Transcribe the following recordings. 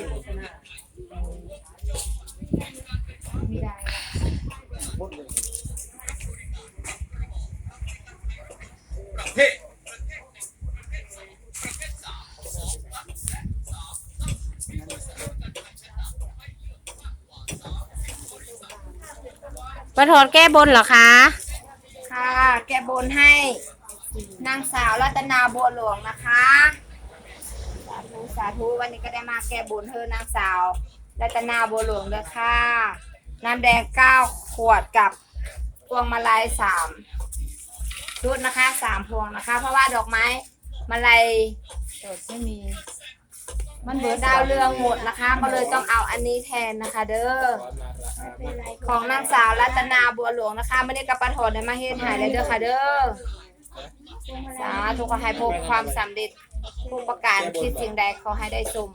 ประทอนแก้บนเหรอคะ ค่ะ แกบนให้ นางสาวรัตนาบัวหลวงนะคะ สาธุสาธุวันนี้ก็ได้มาแก้บนเธอนางสาวรัตนาบัวหลวงเลยค่ะน้ำแดงเก้าขวดกับพวงมาลัยสามชุดนะคะสามพวงนะคะ เพราะว่าดอกไม้มาลัยโดดไม่มี มันเบิดดาวเรืองหมดนะคะ ก็เลยต้องเอาอันนี้แทนนะคะ เด้อของนางสาวรัตนาบัวหลวงนะคะไม่ได้กระปะถอนได้มาเฮ็ดหายเลยเด้อค่ะ เด้อสาธุขอให้พบความสำเร็จ ทุกประการคิดสิ่งใดขอให้ได้สม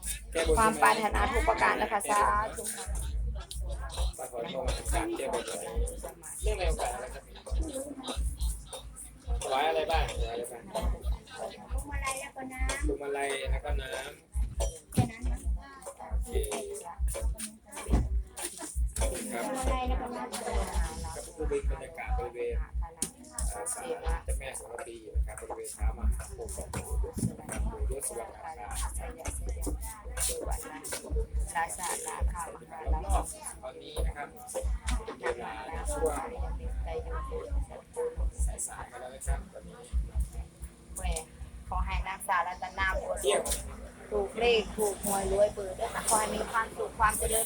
ความปรารถนาทุกประการนะคะสาธุเรื่องอะไรโอกาสนะครับถวายอะไรบ้างถวายอะไรบ้างพวงมาลัยแล้วก็น้ำพวงมาลัยแล้วก็น้ำโอเคครับกับผู้บริบรรยากาศบริเวณ อ่าศาลเจ้าแม่สารตีนะครับบริเวณเท้ามหาโพธิ์ของปู่นะครับปู่ยสวรรณาคาลาสาลาค่ะมหาลารอบตอนนี้นะครับเวลาช่วงสายๆมาแล้วนะครับตอนนี้แหวขอให้นางสาวรัตนาบัวถูกเลขถูกหวยรวยเบอร์ด้วยขอให้มีความสุขความเจริญ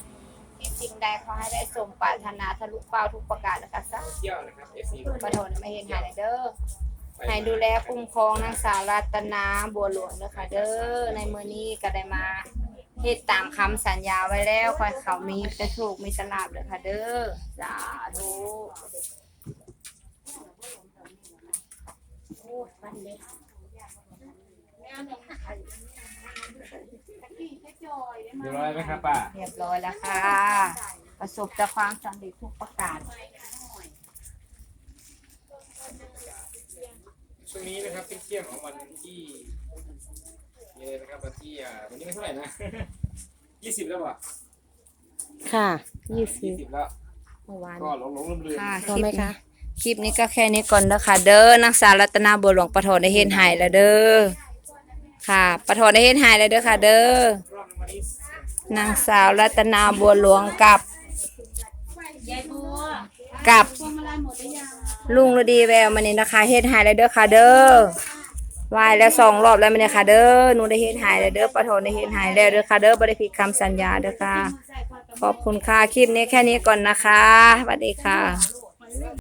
คิดสิ่งใดขอให้ได้สมปรารถนาทะลุเป้าทุกประการนะคะสาธุเที่ยวนะครับ FC ประโทนไม่เห็นหายเลยเด้อให้ดูแลคุ้มครองนางสาวรัตนาบัวหลวงเด้อค่ะเด้อในมือนี้ก็ได้มาเฮ็ดตามคำสัญญาไว้แล้วคอยเขามีจะถูกมีสลาบเด้อค่ะเด้อสาธุเรียบร้อยไหมครับป้าเรียบร้อยแล้วค่ะ ประสบแต่ความสำเร็จทุกประการ ช่วงนี้นะครับเที่ยงของวันที่นี่เลยนะครับวันที่อ่าวันนี้ไม่เท่าไหร่นะ ยี่สิบแล้วป่ะค่ะยี่สิยี่บสิบแล้ว เมื่อวาน ก็หลงหลงลืมลืมค่ะ พอไหมคะ คลิปนี้ก็แค่นี้ก่อนเด้อค่ะเด้อนางสาวรัตนาบัวหลวงปะโทนได้เห็นหายแล้วเด้อ ค่ะปะโทนได้เห็นหายแล้วเด้อค่ะ เด้อนางสาวรัตนาบัวหลวงกับกับลุงฤดีแววมานี่นะคะเฮ็ดหายแล้วเด้อค่ะ เด้อวายแล้วสองรอบแล้วมาเนี่ยค่ะ เด้อหนูได้เฮ็ดหายแล้วเด้อปะโทนได้เฮ็ดหายแล้วเด้อค่ะ เด้อบ่ได้ผิดคำสัญญาเด้อค่ะ ขอบคุณค่ะคลิปนี้แค่นี้ก่อนนะคะสวัสดีค่ะ